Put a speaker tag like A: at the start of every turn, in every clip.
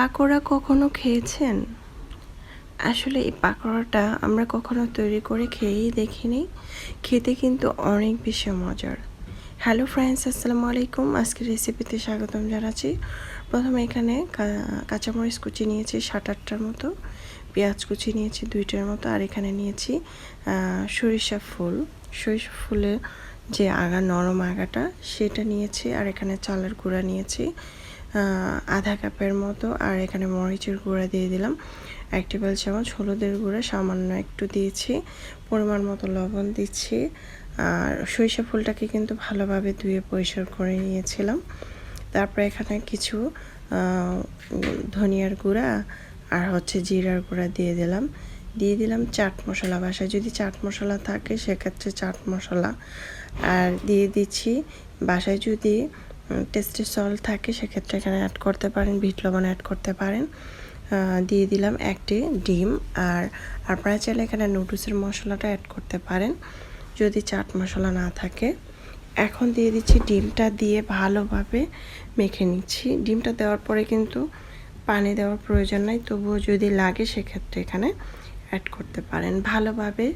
A: পাকোড়া কখনো খেয়েছেন? আসলে এই পাকোড়াটা আমরা কখনো তৈরি করে খেয়েই দেখিনি। খেতে কিন্তু অনেক বেশি মজার। হ্যালো ফ্রেন্ডস আসসালামু আলাইকুম। আজকের রেসিপিতে স্বাগতম জানাচ্ছি। প্রথমে এখানে কাঁচামরিচ কুচি নিয়েছি সাত আটটার মতো। পেঁয়াজ কুচি নিয়েছি দুইটার মতো। আর এখানে নিয়েছি সরিষা ফুল। সরিষা ফুলের যে আগা, নরম আগাটা, সেটা নিয়েছি। আর এখানে চালের গুঁড়া নিয়েছি। আধা কাপের মতো আর এখানে মরিচের গুঁড়া দিয়ে দিলাম। এক টেবিল চামচ হলুদের গুঁড়া, সামান্য একটু দিয়েছি, পরিমাণ মতো লবণ দিচ্ছি। আর সরিষা ফুলটাকে কিন্তু ভালোভাবে ধুয়ে পরিষ্কার করে নিয়েছিলাম। তারপরে এখানে কিছু ধনিয়ার গুঁড়া আর হচ্ছে জিরার গুঁড়া দিয়ে দিলাম। দিয়ে দিলাম চাট মশলা বাসায়। যদি চাট মশলা থাকে, সেক্ষেত্রে চাট মশলা। আর দিয়ে দিচ্ছি, বাসায় যদি টেস্টি সল্ট থাকে, সেক্ষেত্রে এখানে অ্যাড করতে পারেন, বিট লবণ অ্যাড করতে পারেন। দিয়ে দিলাম একটি ডিম। আর আপনারা চাইলে এখানে নুডলসের মশলাটা অ্যাড করতে পারেন, যদি চাট মশলা না থাকে। এখন দিয়ে দিচ্ছি ডিমটা দিয়ে ভালোভাবে মেখে নিচ্ছি। ডিমটা দেওয়ার পরে কিন্তু পানি দেওয়ার প্রয়োজন নাই, তবুও যদি লাগে সেক্ষেত্রে এখানে অ্যাড করতে পারেন। ভালোভাবে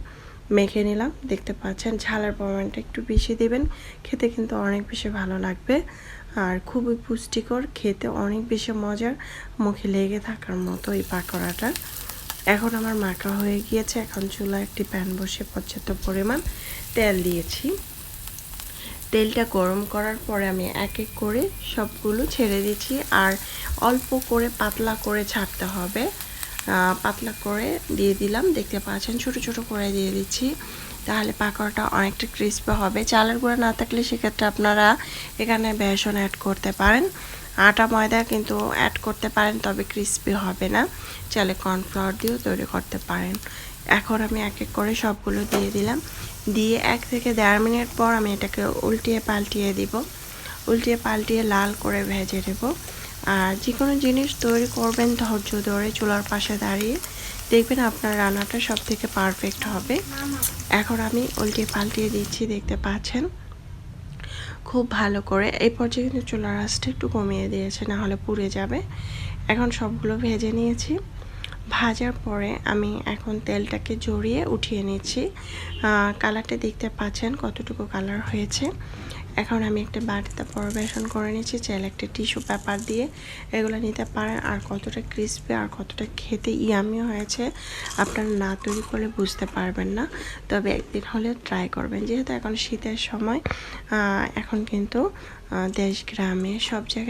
A: মেখে নিলাম। দেখতে পাচ্ছেন, ঝালের পরিমাণটা একটু বেশি দেবেন। খেতে কিন্তু অনেক বেশি ভালো লাগবে। আর খুবই পুষ্টিকর, খেতে অনেক বেশি মজার, মুখে লেগে থাকার মতো এই পাকোড়াটা। এখন আমার মাখা হয়ে গিয়েছে। এখন চুলা একটি প্যান বসে পর্যাপ্ত পরিমাণ তেল দিয়েছি। তেলটা গরম করার পরে আমি এক এক করে সবগুলো ছেড়ে দিচ্ছি। আর অল্প করে পাতলা করে ছাড়তে হবে। পাতলা করে দিয়ে দিলাম। দেখতে পাচ্ছেন, ছোট ছোট করে দিয়ে দিচ্ছি। তাহলে পাকোড়াটা অনেকটা ক্রিস্পি হবে। চালের গুঁড়া না থাকলে সেক্ষেত্রে আপনারা এখানে বেসন অ্যাড করতে পারেন। আটা, ময়দা কিন্তু অ্যাড করতে পারেন, তবে ক্রিস্পি হবে না। চালে কর্নফ্লাওয়ার দিয়েও তৈরি করতে পারেন। এখন আমি এক এক করে সবগুলো দিয়ে দিলাম। দিয়ে এক থেকে দেড় মিনিট পর আমি এটাকে উল্টিয়ে পাল্টিয়ে দিব। উল্টিয়ে পাল্টিয়ে লাল করে ভেজে নেব। আর যে কোনো জিনিস তৈরি করবেন ধৈর্য ধরে চুলার পাশে দাঁড়িয়ে দেখবেন আপনার রান্নাটা সব থেকে পারফেক্ট হবে। এখন আমি উল্টিয়ে পাল্টিয়ে দিচ্ছি, দেখতে পাচ্ছেন? খুব ভালো করে। এই পর্যায়ে কিন্তু চুলার আঁচটা একটু কমিয়ে দিয়েছে, না হলে পুড়ে যাবে। এখন সবগুলো ভেজে নিয়েছি। ভাজার পরে আমি এখন তেলটাকে জড়িয়ে উঠিয়ে নিচ্ছি। কালারটা দেখতে পাচ্ছেন কতটুকু কালার হয়েছে। এখন আমি একটা বাটিতে পরিবেশন করে নিয়েছি, চাইলে একটা টিস্যু পেপার দিয়ে এগুলো নিতে পারেন। আর কতটা ক্রিস্পি আর কতটা খেতে ইয়ামি হয়েছে আপনারা না তৈরি করলে বুঝতে পারবেন না। তবে একদিন হলে ট্রাই করবেন। যেহেতু এখন শীতের সময় এখন কিন্তু দেশ গ্রামে সব জায়গায়